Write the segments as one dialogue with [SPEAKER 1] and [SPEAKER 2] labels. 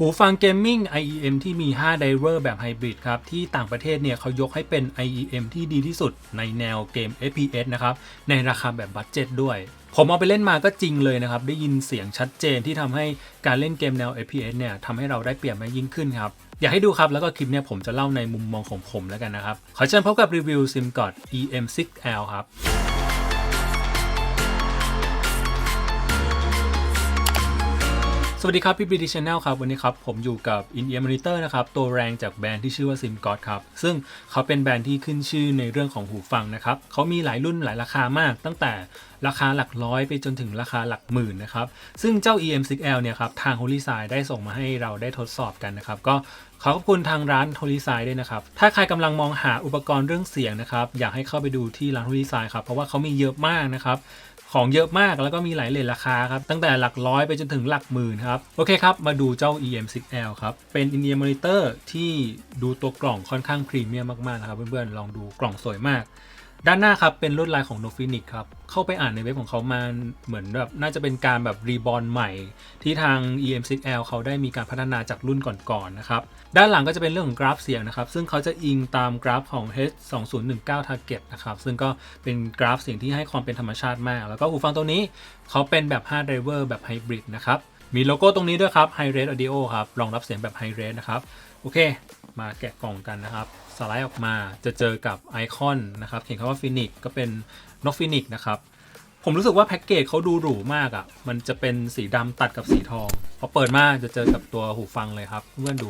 [SPEAKER 1] หูฟังเกมมิ่ง IEM ที่มี5ไดเวอร์แบบไฮบริดครับ ที่ต่างประเทศเนี่ยเขายกให้เป็น IEM ที่ดีที่สุดในแนวเกม FPS นะครับ ในราคาแบบบัตเจ็ตด้วย ผมเอาไปเล่นมาก็จริงเลยนะครับ ได้ยินเสียงชัดเจนที่ทำให้การเล่นเกมแนว FPS เนี่ยทำให้เราได้เปรียบมากยิ่งขึ้นครับ อยากให้ดูครับ แล้วก็คลิปเนี่ยผมจะเล่าในมุมมองของผมแล้วกันนะครับ ขอเชิญพบกับรีวิว SimGod EM6L ครับ สวัสดีครับ พี่บีดีชแนลครับ วันนี้ครับ ผมอยู่กับ In Ear Monitor นะครับ ตัวแรงจากแบรนด์ที่ชื่อว่า SimGod ครับ ซึ่งเขาเป็นแบรนด์ที่ขึ้นชื่อในเรื่องของหูฟังนะครับ เขามีหลายรุ่นหลายราคามาก ตั้งแต่ราคาหลักร้อยไปจนถึงราคาหลักหมื่นนะครับ ซึ่งเจ้า EM6L เนี่ยครับ ทาง Holy s i ได้ส่งมาให้เราได้ทดสอบกันนะครับ ก็ขอขอบคุณทางร้าน Holy s i ด้วยนะครับ ถ้าใครกำลังมองหาอุปกรณ์เรื่องเสียงนะครับ อยากให้เข้าไปดูที่ร้าน Holy s i ครับ เพราะว่าเขามีเยอะมากนะครับ ของเยอะมากแล้วก็มีหลายเลทราคาครับ ตั้งแต่หลักร้อยไปจนถึงหลักหมื่นครับ โอเคครับ มาดูเจ้า EM6L ครับ เป็น in ear monitor ที่ดูตัวกล่องค่อนข้างพรีเมียมมากๆนะครับเพื่อนๆ ลองดูกล่องสวยมาก ด้านหน้าครับเป็นลวดลายของ Nofinix ครับ เข้าไปอ่านในเว็บของเขามาเหมือนแบบน่าจะเป็นการแบบรีบอ n ใหม่ ที่ทาง EM6L เขาได้มีการพัฒนาจากรุ่นก่อนๆนะครับ ด้านหลังก็จะเป็นเรื่องของกราฟเสียงนะครับ ซึ่งเขาจะอิงตามกราฟของ H2019 Target นะครับ ซึ่งก็เป็นกราฟเสียงที่ให้ความเป็นธรรมชาติมาก แล้วก็หูฟังตัวนี้เขาเป็นแบบ5 driver แบบไฮบริดนะครับมีโลโก้ตรงนี้ด้วยครับ High Res Audio ครับรองรับเสียงแบบ High Res นะครับ โอเค มาแกะกล่องกันนะครับ สไลด์ออกมาจะเจอกับไอคอนนะครับเขียนคำว่าฟินิกก็เป็นนกฟินิกนะครับผมรู้สึกว่าแพ็กเกจเขาดูหรูมากอะ่ะ มันจะเป็นสีดำตัดกับสีทองพอเปิดมาจะเจอกับตัวหูฟังเลยครับเพื่อนๆดู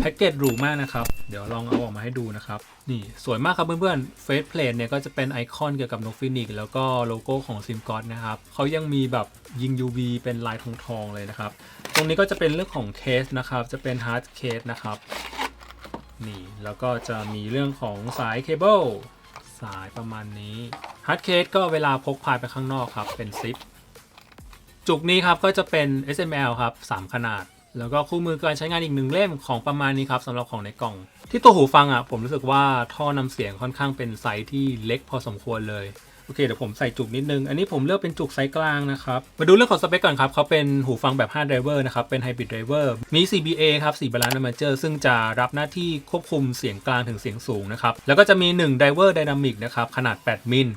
[SPEAKER 1] แพ็กเกจหรูมากนะครับ เดี๋ยวลองเอาออกมาให้ดูนะครับ นี่สวยมากครับเพื่อนๆเฟสเพลทเนี่ยก็จะเป็นไอคอนเกี่ยวกับนกฟินิกแล้วก็โลโก้ของซิมกอ d นะครับเขายังมีแบบยิง UV เป็นลายทองๆเลยนะครับ ตรงนี้ก็จะเป็นเรื่องของเคสนะครับ จะเป็นฮาร์ดเคสนะครับ นี่แล้วก็จะมีเรื่องของสายเคเบิลสายประมาณนี้ฮาร์ดเคสก็เวลาพกพาไปข้างนอกครับ เป็นซิป จุกนี้ครับก็จะเป็น SML ครับ 3 ขนาด แล้วก็คู่มือการใช้งานอีกหนึ่งเล่มของประมาณนี้ครับสำหรับของในกล่อง ที่ตัวหูฟังอะผมรู้สึกว่าท่อนำเสียงค่อนข้างเป็นไซส์ที่เล็กพอสมควรเลย โอเคเดี๋ยวผมใส่จุกนิดนึง อันนี้ผมเลือกเป็นจุกไซส์กลางนะครับ มาดูเรื่องของสเปคก่อนครับเขาเป็นหูฟังแบบ5 driver นะครับ เป็น hybrid driver มี CBA ครับ4 balance armature ซึ่งจะรับหน้าที่ควบคุมเสียงกลางถึงเสียงสูงนะครับ แล้วก็จะมี 1 driver dynamic นะครับ ขนาด 8 มิล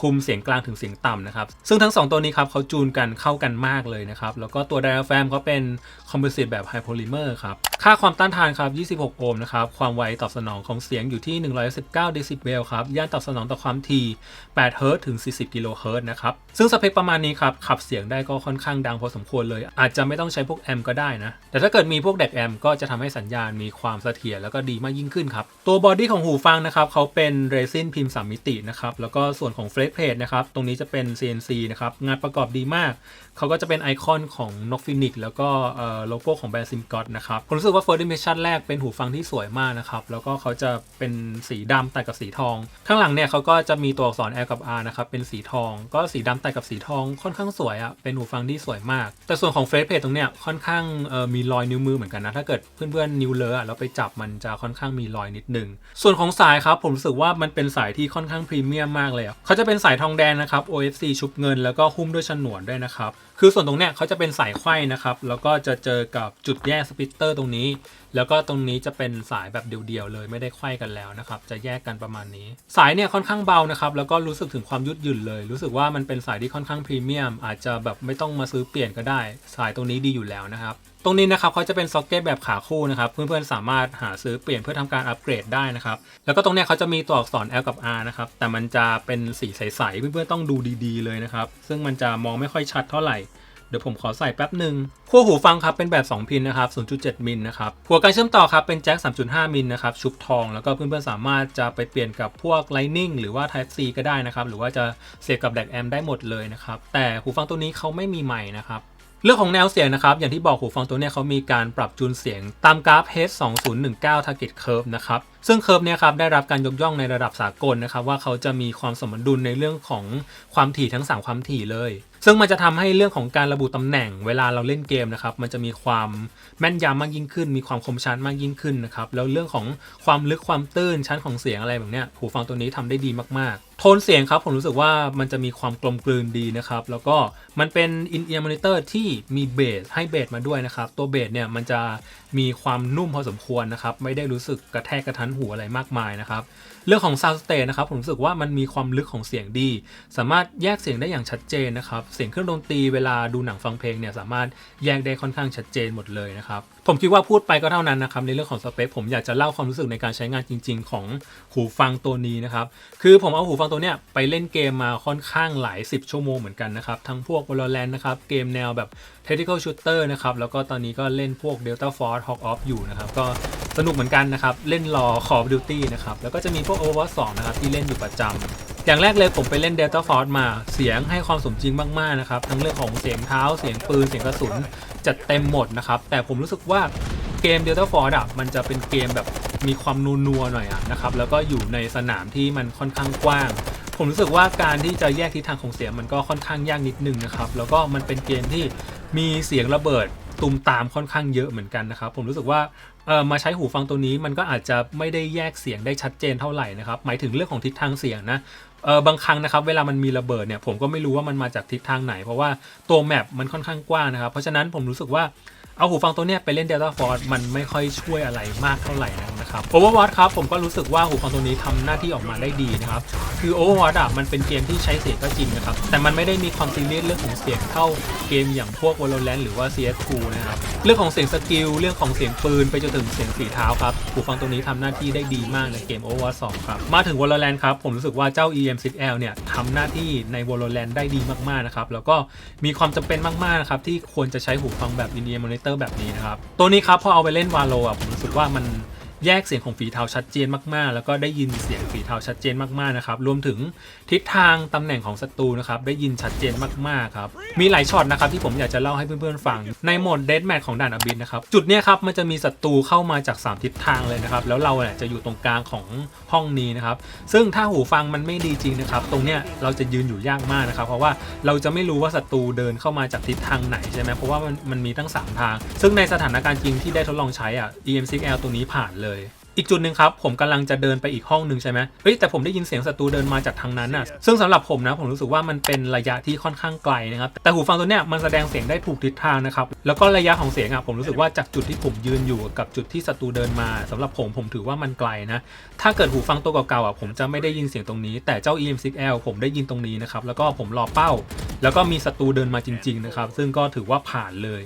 [SPEAKER 1] คุมเสียงกลางถึงเสียงต่ำนะครับ ซึ่งทั้ง 2 ตัวนี้ครับเขาจูนกันเข้ากันมากเลยนะครับ แล้วก็ตัว diaphragm เขาเป็น composite แบบ high polymer ครับ ค่าความต้านทานครับ 26 โอห์มนะครับ ความไวตอบสนองของเสียงอยู่ที่ 119 เดซิเบลครับ ย่านตอบสนองต่อความถี่8เฮิรตซ์ถึง 40 กิโลเฮิรตซ์นะครับ ซึ่งสเปคประมาณนี้ครับ ขับเสียงได้ก็ค่อนข้างดังพอสมควรเลย อาจจะไม่ต้องใช้พวกแอมก็ได้นะ แต่ถ้าเกิดมีพวกแดกแอมก็จะทำให้สัญญาณมีความเสถียรแล้วก็ดีมากยิ่งขึ้นครับ ตัวบอดี้ของหูฟังนะครับเขาเป็นเรซินพิมพ์3มิตินะครับ แล้วก็ส่วนของเฟรเลกเพจนะครับ ตรงนี้จะเป็น CNC นะครับ งานประกอบดีมาก เขาก็จะเป็นไอคอนของนกฟินิกแล้วก็โลโก้ของแบรนด์ซิมกอ d นะครับผมรู้สึกว่า First Impression แรกเป็นหูฟังที่สวยมากนะครับ แล้วก็เขาจะเป็นสีดำตัดกับสีทอง ข้างหลังเนี่ยเขาก็จะมีตัวอักษร L กับ R นะครับ เป็นสีทอง ก็สีดำตัดกับสีทองค่อนข้างสวยอะเป็นหูฟังที่สวยมาก แต่ส่วนของเฟรชเพจตรงเนี้ยค่อนข้างมีรอยนิ้วมือเหมือนกันนะ ถ้าเกิดเพื่อนๆนิ้วเลอะอะแล้วไปจับมันจะค่อนข้างมีรอยนิดนึง ส่วนของสายครับผมรู้สึกว่ามันเป็นสายที่ค่อนข้างพรีเมียมมากเลยอะเขาจะเป็นสายทองแดงนะครับ OFC ชุบเงินแล้วก็หุ้มด้วยฉนวนด้วยนะครับ คือส่วนตรงเนี้ยเขาจะเป็นสายไขว้นะครับ แล้วก็จะเจอกับจุดแยกสปิตเตอร์ตรงนี้ แล้วก็ตรงนี้จะเป็นสายแบบเดียวๆเลยไม่ได้ไขว้กันแล้วนะครับ จะแยกกันประมาณนี้ สายเนี่ยค่อนข้างเบานะครับ แล้วก็รู้สึกถึงความยืดหยุ่นเลย รู้สึกว่ามันเป็นสายที่ค่อนข้างพรีเมียม อาจจะแบบไม่ต้องมาซื้อเปลี่ยนก็ได้ สายตรงนี้ดีอยู่แล้วนะครับ ตรงนี้นะครับเขาจะเป็นซ็อกเก็ตแบบขาคู่นะครับ เพื่อนๆสามารถหาซื้อเปลี่ยนเพื่อทำการอัปเกรดได้นะครับ แล้วก็ตรงเนี้ยเขาจะมีตัวอักษร L กับ R นะครับ แต่มันจะเป็นสีใสๆ เพื่อนๆต้องดูดีๆเลยนะครับ ซึ่งมันจะมองไม่ค่อยชัดเท่าไหร่เดี๋ยวผมขอใส่แป๊บหนึ่งขั้วหูฟังครับเป็นแบบ 2 พินนะครับ 0.7 มิลนะครับ หัวการเชื่อมต่อครับเป็นแจ็ค 3.5 มิลนะครับ ชุบทอง แล้วก็เพื่อนๆ สามารถจะไปเปลี่ยนกับพวก Lightning หรือว่า Type C ก็ได้นะครับ หรือว่าจะเสียบกับแดกแอมได้หมดเลยนะครับ แต่หูฟังตัวนี้เขาไม่มีใหม่นะครับ เรื่องของแนวเสียงนะครับ อย่างที่บอกหูฟังตัวนี้เขามีการปรับจูนเสียงตามกราฟ H2019 Target Curve นะครับ ซึ่งเคอร์ฟเนี่ยครับได้รับการยกย่องในระดับสากลนะครับ ว่าเขาจะมีความสมดุลในเรื่องของความถี่ทั้ง 3 ความถี่เลย ซึ่งมันจะทำให้เรื่องของการระบุตำแหน่งเวลาเราเล่นเกมนะครับ มันจะมีความแม่นยำมากยิ่งขึ้น มีความคมชัดมากยิ่งขึ้นนะครับ แล้วเรื่องของความลึกความตื้นชั้นของเสียงอะไรแบบเนี้ยหูฟังตัวนี้ทำได้ดีมากๆ โทนเสียงครับผมรู้สึกว่ามันจะมีความกลมกลืนดีนะครับ แล้วก็มันเป็น in-ear monitor ที่มีเบสให้เบสมาด้วยนะครับ ตัวเบสเนี่ยมันจะมีความนุ่มพอสมควรนะครับ ไม่ได้รู้สึกกระแทกกระทันหูอะไรมากมายนะครับ เรื่องของ sound stage นะครับผมรู้สึกว่ามันมีความลึกของเสียงดี สามารถแยกเสียงได้อย่างชัดเจนนะครับ เสียงเครื่องดนตรีเวลาดูหนังฟังเพลงเนี่ยสามารถแยกได้ค่อนข้างชัดเจนหมดเลยนะครับ ผมคิดว่าพูดไปก็เท่านั้นนะครับในเรื่องของสเปคผมอยากจะเล่าความรู้สึกในการใช้งานจริง ๆ ของหูฟังตัวนี้นะครับคือผมเอาหูฟังตัวเนี้ยไปเล่นเกมมาค่อนข้างหลาย 10 ชั่วโมงเหมือนกันนะครับทั้งพวก Valorant นะครับเกมแนวแบบ Tactical Shooter นะครับแล้วก็ตอนนี้ก็เล่นพวก Delta Force Hawk Off อยู่นะครับก็สนุกเหมือนกันนะครับเล่นรอ Call of Duty นะครับแล้วก็จะมีพวก Overwatch 2นะครับที่เล่นอยู่ประจำ อย่างแรกเลยผมไปเล่น Delta Force มาเสียงให้ความสมจริงมากๆนะครับทั้งเรื่องของเสียงเท้าเสียงปืนเสียงกระสุนจัดเต็มหมดนะครับแต่ผมรู้สึกว่าเกม Delta Force อะมันจะเป็นเกมแบบมีความนัวๆหน่อยอะนะครับแล้วก็อยู่ในสนามที่มันค่อนข้างกว้าง ผมรู้สึกว่าการที่จะแยกทิศทางของเสียงมันก็ค่อนข้างยากนิดนึงนะครับแล้วก็มันเป็นเกมที่มีเสียงระเบิดตุมตามค่อนข้างเยอะเหมือนกันนะครับ ผมรู้สึกว่า เออมาใช้หูฟังตัวนี้มันก็อาจจะไม่ได้แยกเสียงได้ชัดเจนเท่าไหร่นะครับหมายถึงเรื่องของทิศทางเสียงนะเออบางครั้งนะครับเวลามันมีระเบิดเนี่ยผมก็ไม่รู้ว่ามันมาจากทิศทางไหน เพราะว่าตัวแมปมันค่อนข้างกว้างนะครับ เพราะฉะนั้นผมรู้สึกว่า เอาหูฟังตัวเนี้ยไปเล่น Delta Force มันไม่ค่อยช่วยอะไรมากเท่าไหร่นะครับ Overwatch ครับผมก็รู้สึกว่าหูฟังตัวนี้ทำหน้าที่ออกมาได้ดีนะครับ คือ Overwatch อะมันเป็นเกมที่ใช้เสียงก็จริงนะครับ แต่มันไม่ได้มีความซีเรียสเรื่องของเสียงเท่าเกมอย่างพวก Valorant หรือว่า CS2 นะครับเรื่องของเสียงสกิลเรื่องของเสียงปืนไปจนถึงเสียงฝีเท้าครับหูฟังตัวนี้ทำหน้าที่ได้ดีมากในเกม Overwatch 2ครับมาถึง Valorant ครับผมรู้สึกว่าเจ้า EM6L เนี่ยทำหน้าที่ใน Valorant ได้ดีมากๆนะครับแล้วก็มีความจำเป็นมากๆนะครับที่ควรจะใช้หูฟังแบบ in-ear monitor แบบนี้นะครับ ตัวนี้ครับพอเอาไปเล่นวาโลอะผมรู้สึกว่ามัน แยกเสียงของฝีเท้าชัดเจนมากๆ แล้วก็ได้ยินเสียงฝีเท้าชัดเจนมากๆนะครับรวมถึงทิศทางตำแหน่งของศัตรูนะครับได้ยินชัดเจนมากๆครับมีหลายช็อตนะครับที่ผมอยากจะเล่าให้เพื่อนๆฟังในโหมดเดดแมทของด่านอบินนะครับจุดเนี้ยครับมันจะมีศัตรูเข้ามาจาก 3 ทิศทางเลยนะครับแล้วเราเนี่ยจะอยู่ตรงกลางของห้องนี้นะครับซึ่งถ้าหูฟังมันไม่ดีจริงนะครับตรงเนี้ยเราจะยืนอยู่ยากมากนะครับ เพราะว่าเราจะไม่รู้ว่าศัตรูเดินเข้ามาจากทิศทางไหนใช่ไหมเพราะว่ามันมันมีตั้ง 3 ทาง ซึ่งในสถานการณ์จริงที่ได้ทดลองใช้อะ EM6L ตัวนี้ผ่านเลยอีกจุดหนึ่งครับ ผมกำลังจะเดินไปอีกห้องหนึ่งใช่ไหมเฮ้ยแต่ผมได้ยินเสียงศัตรูเดินมาจากทางนั้นน่ะซึ่งสำหรับผมนะผมรู้สึกว่ามันเป็นระยะที่ค่อนข้างไกลนะครับแต่หูฟังตัวเนี้ยมันแสดงเสียงได้ถูกทิศทางนะครับแล้วก็ระยะของเสียงอะผมรู้สึกว่าจากจุดที่ผมยืนอยู่กับจุดที่ศัตรูเดินมาสำหรับผมผมถือว่ามันไกลนะถ้าเกิดหูฟังตัวเก่าๆอะผมจะไม่ได้ยินเสียงตรงนี้ แต่เจ้า EM6L ผมได้ยินตรงนี้นะครับแล้วก็ผมรอเป้า แล้วก็มีศัตรูเดินมาจริงๆนะครับซึ่งก็ถือว่าผ่านเลย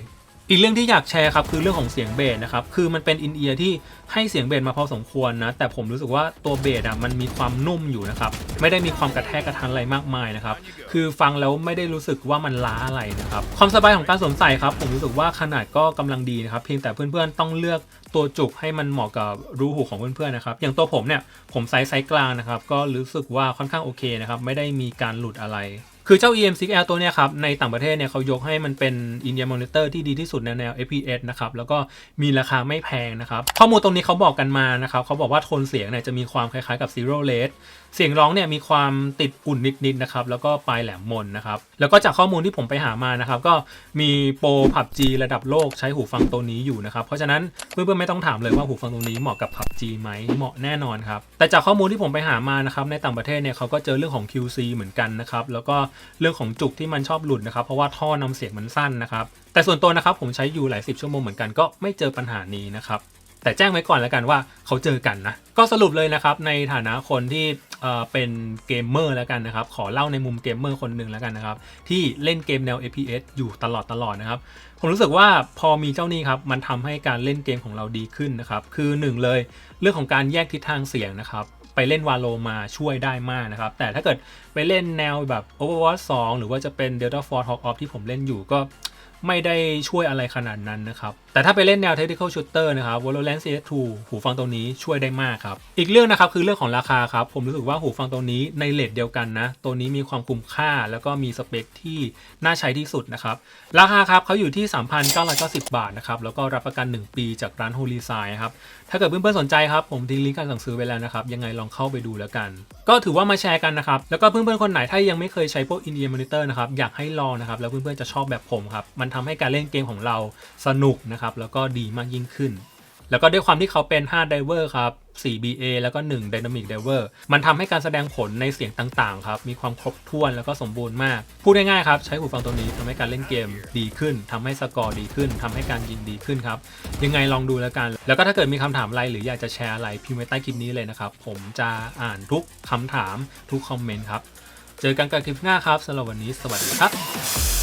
[SPEAKER 1] อีกเรื่องที่อยากแชร์ครับคือเรื่องของเสียงเบสนะครับคือมันเป็นอินเอียร์ที่ให้เสียงเบสมาพอสมควรนะแต่ผมรู้สึกว่าตัวเบสอะมันมีความนุ่มอยู่นะครับไม่ได้มีความกระแทกกระทันอะไรมากมายนะครับคือฟังแล้วไม่ได้รู้สึกว่ามันล้าอะไรนะครับความสบายของการสวมใส่ครับผมรู้สึกว่าขนาดก็กำลังดีนะครับเพียงแต่เพื่อนๆต้องเลือกตัวจุกให้มันเหมาะกับรูหูของเพื่อนๆนะครับอย่างตัวผมเนี่ยผมไซส์ไซส์กลางนะครับก็รู้สึกว่าค่อนข้างโอเคนะครับไม่ได้มีการหลุดอะไร คือเจ้า EM6L ตัวเนี้ยครับ ในต่างประเทศเนี่ยเขายกให้มันเป็น in-ear monitor ที่ดีที่สุดในแนว FPS นะครับ แล้วก็มีราคาไม่แพงนะครับ ข้อมูลตรงนี้เขาบอกกันมานะครับ เขาบอกว่าโทนเสียงเนี่ยจะมีความคล้ายๆกับ Zero Red เสียงร้องเนี่ยมีความติดอุ่นนิดๆนะครับ แล้วก็ปลายแหลมมนนะครับ แล้วก็จากข้อมูลที่ผมไปหามานะครับ ก็มีโปร PUBG ระดับโลกใช้หูฟังตัวนี้อยู่นะครับ เพราะฉะนั้นเพื่อนๆไม่ต้องถามเลยว่าหูฟังตัวนี้เหมาะกับ PUBG ไหมเหมาะแน่นอนครับ แต่จากข้อมูลที่ผมไปหามานะครับในต่างประเทศเนี่ยเขาก็เจอเรื่องของ QC เหมือนกันนะครับแล้วก็เรื่องของจุกที่มันชอบหลุดนะครับ เพราะว่าท่อนำเสียงมันสั้นนะครับ แต่ส่วนตัวนะครับผมใช้อยู่หลายสิบชั่วโมงเหมือนกันก็ไม่เจอปัญหานี้นะครับแต่แจ้งไว้ก่อนแล้วกันว่าเขาเจอกันนะ ก็สรุปเลยนะครับในฐานะคนที่เอ่อเป็นเกมเมอร์แล้วกันนะครับ ขอเล่าในมุมเกมเมอร์คนหนึ่งแล้วกันนะครับ ที่เล่นเกมแนว FPS อยู่ตลอดตลอดนะครับ ผมรู้สึกว่าพอมีเจ้านี้ครับ มันทำให้การเล่นเกมของเราดีขึ้นนะครับ คือหนึ่งเลยเรื่องของการแยกทิศทางเสียงนะครับ เล่นวาโลมาช่วยได้มากนะครับ แต่ถ้าเกิดไปเล่นแนวแบบ Overwatch 2 หรือว่าจะเป็น Delta Force Hawk Off ที่ผมเล่นอยู่ก็ไม่ได้ช่วยอะไรขนาดนั้นนะครับแต่ถ้าไปเล่นแนว Tactical Shooter นะครับ Valorant CS2 หูฟังตัวนี้ช่วยได้มากครับ อีกเรื่องนะครับคือเรื่องของราคาครับ ผมรู้สึกว่าหูฟังตัวนี้ในเลทเดียวกันนะ ตัวนี้มีความคุ้มค่าแล้วก็มีสเปคที่น่าใช้ที่สุดนะครับ ราคาครับเขาอยู่ที่ 3,990 บาทนะครับ แล้วก็รับประกัน 1 ปีจากร้าน Holy Sign ครับ ถ้าเกิดเพื่อนๆสนใจครับผมทิ้งลิงก์การสั่งซื้อไว้แล้วนะครับ ยังไงลองเข้าไปดูแล้วกัน ก็ถือว่ามาแชร์กันนะครับ แล้วก็เพื่อนๆคนไหนถ้ายังไม่เคยใช้พวก in-ear monitor นะครับ อยากให้ลองนะครับ แล้วเพื่อนๆจะชอบแบบผมครับ มันทำให้การเล่นเกมของเราสนุกนะครับแล้วก็ดีมากยิ่งขึ้น แล้วก็ด้วยความที่เขาเป็น5 Diver ครับ 4 BA แล้วก็ 1 Dynamic Diver มันทำให้การแสดงผลในเสียงต่างๆ ครับ มีความครบถ้วนแล้วก็สมบูรณ์มาก พูดง่ายๆครับ ใช้หูฟังตัวนี้ทำให้การเล่นเกมดีขึ้นทำให้สกอร์ดีขึ้นทำให้การยิงดีขึ้นครับ ยังไงลองดูแล้วกัน แล้วก็ถ้าเกิดมีคำถามอะไรหรืออยากจะแชร์อะไรพิมพ์ไว้ใต้คลิปนี้เลยนะครับ ผมจะอ่านทุกคำถามทุกคอมเมนต์ครับ เจอกันกับคลิปหน้าครับสำหรับวันนี้ สวัสดีครับ